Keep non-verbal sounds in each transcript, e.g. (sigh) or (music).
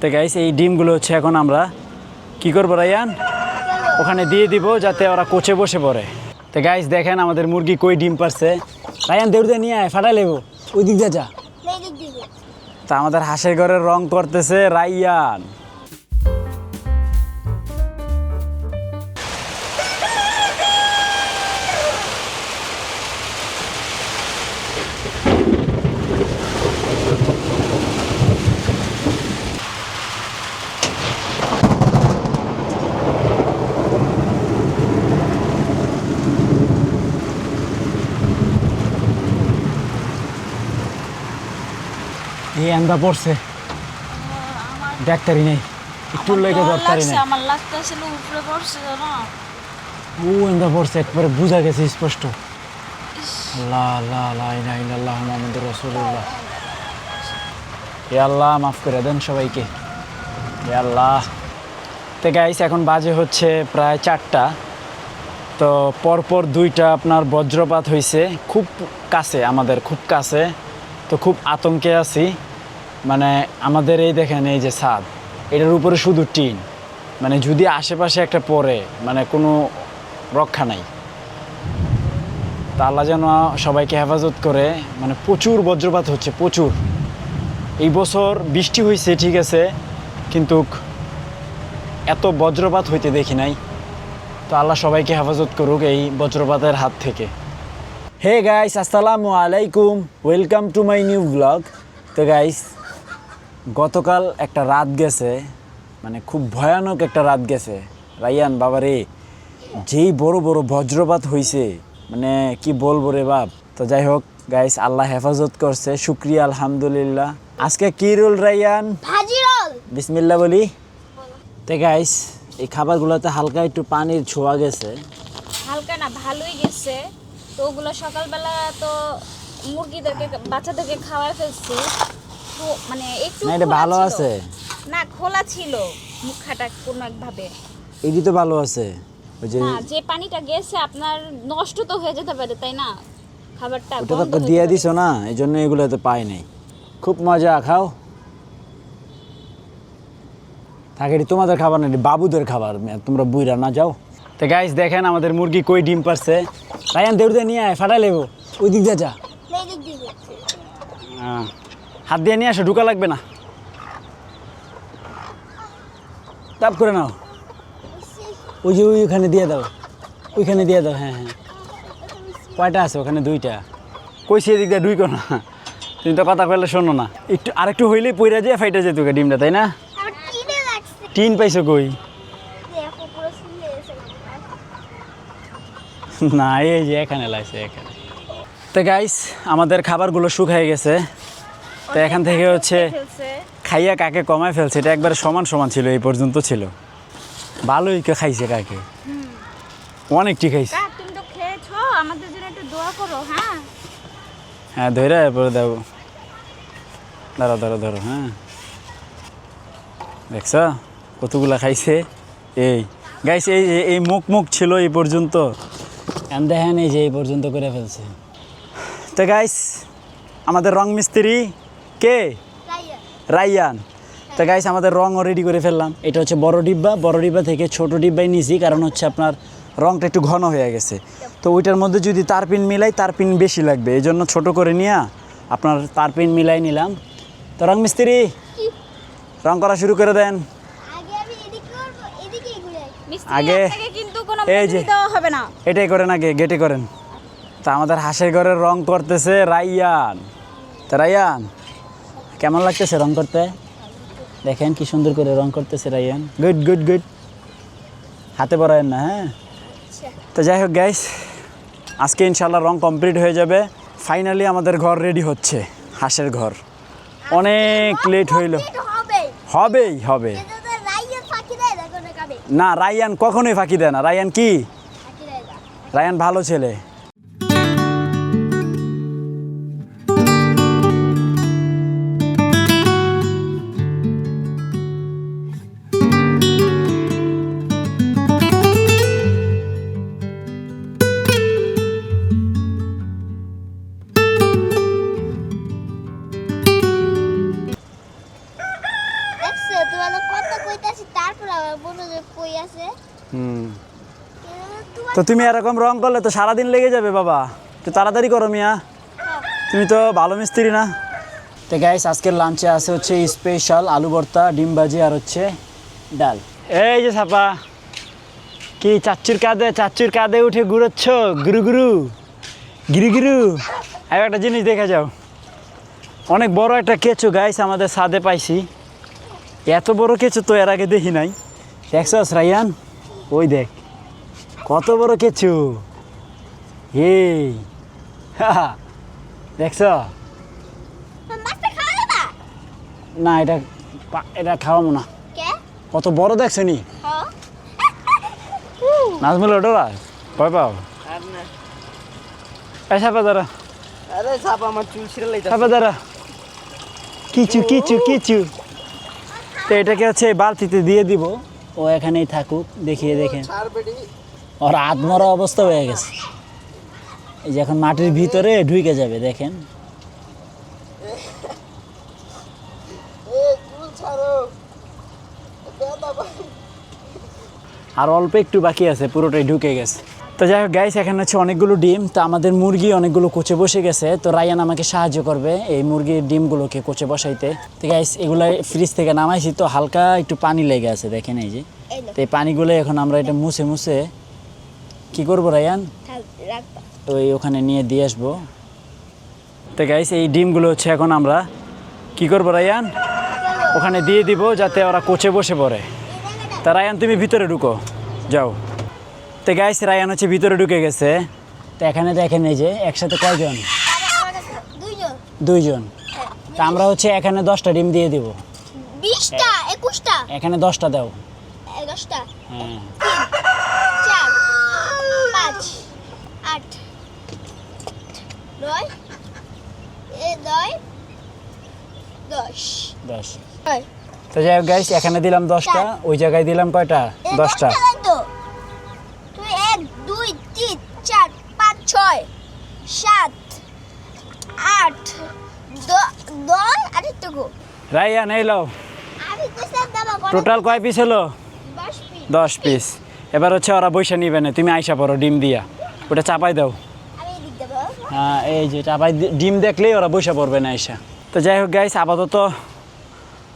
তো গাইস এই ডিমগুলো হচ্ছে এখন আমরা কি করব রায়ান? ওখানে দিয়ে দিব যাতে ওরা কোচে বসে পড়ে। তো গাইস দেখেন আমাদের মুরগি কই ডিম পারছে। রায়ান দেউড়ে নিয়ে আয় ফাটা লেবো। ওই দিক দিয়ে যা তা আমাদের হাঁসের ঘরের রং করতেছে রাইয়ান এই আমরা পড়ছে। ডাক্তারি নেই। একটু লেগে লাগছে নেই। আমার লাগতেছিল উপরে পড়ছে না ও আমরা পড়ছে একবারে বোঝা গেছে স্পষ্ট। আল্লাহ আল্লাহ আল্লাহ ইলাহা ইল্লাল্লাহ মুহাম্মাদুর রাসূলুল্লাহ। হে আল্লাহ মাফ করে দেন সবাইকে। হে আল্লাহ। তো গাইস এখন বাজে হচ্ছে প্রায় চারটা। তো পরপর দুইটা আপনার বজ্রপাত হয়েছে খুব কাছে আমাদের খুব কাছে। তো খুব আতঙ্কে আছি। মানে আমাদের এই দেখেন, এই যে ছাদ, এটার উপরে শুধু টিন। মানে যদি আশেপাশে একটা পড়ে মানে কোনো রক্ষা নাই। তা আল্লাহ যেন সবাইকে হেফাজত করে মানে প্রচুর বজ্রপাত হচ্ছে, প্রচুর। এই বছর বৃষ্টি হয়েছে ঠিক আছে, কিন্তু এত বজ্রপাত হইতে দেখি নাই। তো আল্লাহ সবাইকে হেফাজত করুক এই বজ্রপাতের হাত থেকে। হে গাইস আসসালামু আলাইকুম welcome to my new blog তো গাইস গতকাল একটা রাত গেছে মানে খুব ভয়ানক একটা রাত গেছে। রাইয়ান বাবারে যেই বড় বড় বজ্রপাত হয়েছে মানে কি বলব রে বাপ। তো যাই হোক গাইস আল্লাহ হেফাজত করছে শুক্রিয়া আলহামদুলিল্লাহ। আজকে কি রোল রাইয়ান বিসমিল্লা বলি। তে গাইস এই খাবারগুলোতে হালকা একটু পানির ছোঁয়া গেছে। হালকা না ভালোই গেছে। তো ওগুলো সকালবেলা তো মুরগিদেরকে বাচ্চাদেরকে খাওয়াই ফেলছি। মানে একটু না এটা ভালো। আছে। না খোলা ছিল মুখাটা কোনো একভাবে। এটি তো ভালো আছে। ওই যে না যে পানিটা গেছে আপনার নষ্ট তো হয়ে যেতে পারে তাই না? খাবারটা ওটা তো দিয়ে। দিছো না এই জন্য এগুলো তো পাই নাই। খুব মজা খাও। থাকে তোমাদের খাবার না বাবুদের খাবার তোমরা বুইরা না যাও। তো গাইস দেখেন আমাদের মুরগি কই ডিম পারছে। রায়ান দেউড়ে নিয়ে আয় ফাটা লেবো। ওই দিক দিয়ে যা। হ্যাঁ। হাত দিয়ে নিয়ে আসো ঢুকা লাগবে না। তাপ করে নাও। ওই যে ওইখানে দিয়ে দাও। ওইখানে দিয়ে দাও হ্যাঁ হ্যাঁ। কয়টা আছে ওখানে? দুইটা। কইছি এদিক দিয়ে দুইকো না। তুমি তো কথা কইলে শোনো না। একটু আরেকটু হইলেই পইরা যায় ফাইটা যেত ডিমটা তাই না? টিনে পাইছো কই? না এই যে এখানে লাগছে এখানে। তো গাইস আমাদের খাবারগুলো শুকায় গেছে। তো এখান থেকে হচ্ছে খাইয়া কাকে কমায় ফেলছে এটা একবারে সমান সমান ছিল এই পর্যন্ত ছিল। ভালোই কে খাইছে কাকে। অনেকটি খাইছে। তুমি তো খেয়েছো আমাদের জন্য একটু দোয়া করো হ্যাঁ? হ্যাঁ ধরে এরপরে দেবো। ধরো ধরো ধরো হ্যাঁ। দেখছ? কতগুলা খাইছে? এই। গাইস এই এই- মুখ মুখ ছিল এই পর্যন্ত। দেখেন এই যে এই পর্যন্ত করে ফেলছে। তো গাইস আমাদের রং মিস্ত্রি কে? রাইয়ান তো গাইস আমাদের রঙও রেডি করে ফেললাম। এটা হচ্ছে বড় ডিব্বা। বড় ডিব্বা থেকে ছোট ডিব্বাই নিয়েছি কারণ হচ্ছে আপনার রঙটা একটু ঘন হয়ে গেছে। তো ওইটার মধ্যে যদি তার পিন মিলাই তার পিন বেশি লাগবে। এই জন্য ছোটো করে নিয়ে আপনার তার পিন মিলাই নিলাম। তো রং মিস্ত্রি রং করা শুরু করে দেন। আগে আমি এদিকে করব এদিকে ঘুরে আসি। মিস্ত্রি আগে- আপনাকে কিন্তু কোনো এই যে। হবে না। এটাই করেন আগে গেটে করেন। তা আমাদের হাঁসের ঘরের রং করতেছে রাইয়ান তা রাইয়ান কেমন লাগতেছে রং করতে? দেখেন কি সুন্দর করে রং করতেছে রাইয়ান গুড গুড গুড হাতে পড়ায়েন না হ্যাঁ? তো যাই হোক গাইস আজকে ইনশাল্লাহ রং কমপ্লিট হয়ে যাবে। ফাইনালি আমাদের ঘর রেডি হচ্ছে হাঁসের ঘর। অনেক লেট হইল। হবেই। হবে। না কাবে না রাইয়ান কখনোই ফাঁকি দেয় না। রাইয়ান কি? রায়ান ভালো ছেলে। কই আছে? হুম। তো তুমি এরকম রং করলে তো সারাদিন লেগে যাবে বাবা। তো তাড়াতাড়ি করো মিয়া। তুমি তো ভালো মিস্ত্রি না। তো গাইস আজকের লাঞ্চে আছে হচ্ছে স্পেশাল আলু ভর্তা ডিম ভাজি আর হচ্ছে ডাল। এই যে ছাপা কি চাচ্চুর কাঁধে চাচ্চুর কাঁধে উঠে ঘুরোচ্ছ? গুরু গুরু গিরু গিরু। আর একটা জিনিস দেখে যাও। অনেক বড় একটা কেঁচো গাইস আমাদের সাদে পাইছি। এত বড় কেঁচো তো এর আগে দেখি নাই। দেখছস রাইয়ান ওই দেখ কত বড় কেঁচো? এই দেখছ? না এটা এটা খাওয়াবো না। কত বড় দেখছ নি হ্যাঁ। নাজমুল ওটা ভয় পাও? এই সাপা দাঁড়া আরে সাপ আমার চুল ছিঁড়ে লাইতা সাপা দাঁড়া কিচু কিচু কিচু। তো এটাকে হচ্ছে বালতিতে দিয়ে দিব। ও এখানেই থাকুক দেখিয়ে দেখে ওর আত্মরা অবস্থা হয়ে গেছে। এই যে এখন মাটির ভিতরে ঢুকে যাবে দেখেন। (laughs) আর অল্প একটু বাকি আছে পুরোটাই ঢুকে গেছে। তো যাই হোক গাইস এখানে হচ্ছে অনেকগুলো ডিম। তো আমাদের মুরগি অনেকগুলো কোচে বসে গেছে। তো রায়ান আমাকে সাহায্য করবে এই মুরগির ডিমগুলোকে কোচে বসাইতে। তো গাইস এগুলো ফ্রিজ থেকে নামাইছি তো হালকা একটু পানি লেগে আছে দেখেন এই যে। তো এই পানিগুলো এখন আমরা এটা মুছে মুছে কি করব রায়ান? রাখবা। ওই ওখানে নিয়ে দিয়ে আসব। তো গাইস এই ডিমগুলো হচ্ছে এখন আমরা কি করব রায়ান? ওখানে দিয়ে দিব যাতে ওরা কোচে বসে পড়ে। তা রায়ান তুমি ভিতরে ঢুকো। যাও। তো গাইস রায়ান হচ্ছে ভিতরে ঢুকে গেছে। তো এখানে দেখেন এই যে একসাথে কয়জন? দুইজন। দুইজন। তা আমরা হচ্ছে এখানে দশটা ডিম দিয়ে দিব। বিশটা একুশটা। এখানে দশটা দাও। দশটা। হ্যাঁ। চার পাঁচ আট নয় নয় দশ দশ। তো যাই হোক গাইস এখানে দিলাম দশটা ওই জায়গায় দিলাম কয়টা? দশটা দেন তো তুই এক দুই তিন চার পাঁচ ছয় সাত আট দশ রায়ান এই লাও। টোটাল কয় পিস হলো? দশ পিস এবার হচ্ছে ওরা বৈশা নিবে না তুমি আইসা পড়ো ডিম দিয়া। ওটা চাপাই দাও। হ্যাঁ এই যে চাপাই ডিম দেখলেই ওরা বৈশা পড়বে না আইসা। তো যাই হোক গাইস আপাতত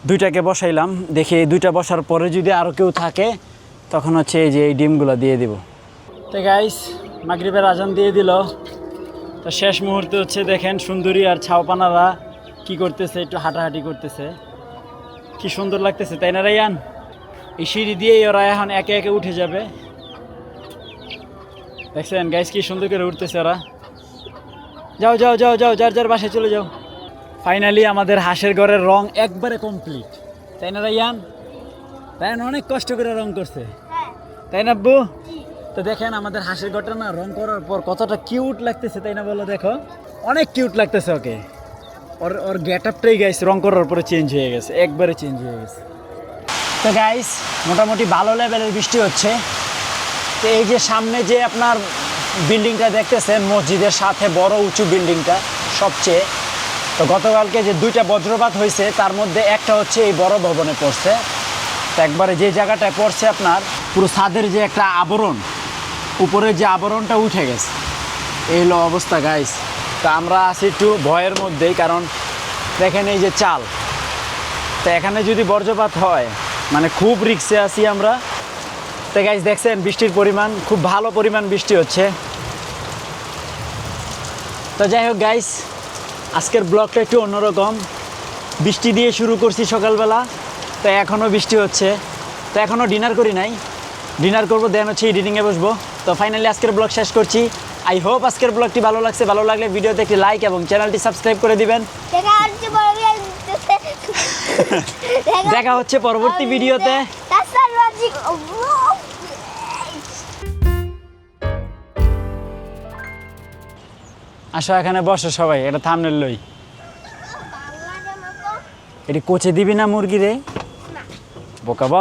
দুইটাকে বসাইলাম। দেখি এই দুইটা বসার পরে যদি আরও কেউ থাকে তখন হচ্ছে এই যে এই ডিমগুলো দিয়ে দিব। তো গাইস মাগরিবের আজান দিয়ে দিল। তো শেষ মুহূর্তে হচ্ছে দেখেন সুন্দরী আর ছাওপানারা কি করতেছে একটু হাঁটাহাঁটি করতেছে। কি সুন্দর লাগতেছে তাই না রাইয়ান এই সিঁড়ি দিয়েই ওরা এখন একে একে উঠে যাবে। দেখছেন গাইস কি সুন্দর করে উঠতেছে ওরা। যাও যাও যাও যাও যার যার বাসায় চলে যাও। ফাইনালি আমাদের হাঁসের ঘরের রং একবারে কমপ্লিট তাই না রাইয়ান রায়ান অনেক কষ্ট করে রং করছে। হ্যাঁ। তাই না আব্বু? তো দেখেন আমাদের হাসির ঘটনা, রং করার পর কতটা কিউট লাগতেছে, তাই না বলো দেখো? অনেক কিউট লাগতেছে, ওকে। ওর ওর গেট আপটাই গাইস রং করার পরে চেঞ্জ হয়ে গেছে, একবারে চেঞ্জ হয়ে গেছে। তো গাইস মোটামুটি ভালো লেভেলের বৃষ্টি হচ্ছে। তো এই যে সামনে যে আপনার বিল্ডিংটা দেখতেছেন, মসজিদের সাথে বড় উঁচু বিল্ডিংটা সবচেয়ে। তো গতকালকে যে দুইটা বজ্রপাত হয়েছে, তার মধ্যে একটা হচ্ছে এই বড় ভবনে পড়ছে। তো একবারে যে জায়গাটায় পড়ছে আপনার, পুরো ছাদের যে একটা আবরণ উপরে যে আবরণটা উঠে গেছে, এই হলো অবস্থা গাইস তো আমরা আছি একটু ভয়ের মধ্যেই, কারণ দেখেন এই যে চাল। তো এখানে যদি বজ্রপাত হয় মানে খুব রিক্সে আছি আমরা। তো গাইস দেখছেন, বৃষ্টির পরিমাণ, খুব ভালো পরিমাণ বৃষ্টি হচ্ছে। তো যাই হোক গাইস আজকের ব্লগটা একটু অন্যরকম। বৃষ্টি দিয়ে শুরু করছি সকালবেলা, তো এখনও বৃষ্টি হচ্ছে। তো এখনও ডিনার করি নাই। ডিনার করব, দেন হচ্ছে এডিটিংয়ে বসবো। তো ফাইনালি আজকের ব্লগ শেষ করছি। আই হোপ আজকের ব্লগটি ভালো লাগছে। ভালো লাগলে ভিডিওতে একটি লাইক এবং চ্যানেলটি সাবস্ক্রাইব করে দিবেন। দেখা হচ্ছে পরবর্তী ভিডিওতে (laughs) আসো এখানে বসো সবাই এটা থামনেল লই। এটি কোচে দিবি না মুরগি রে? বোকাবো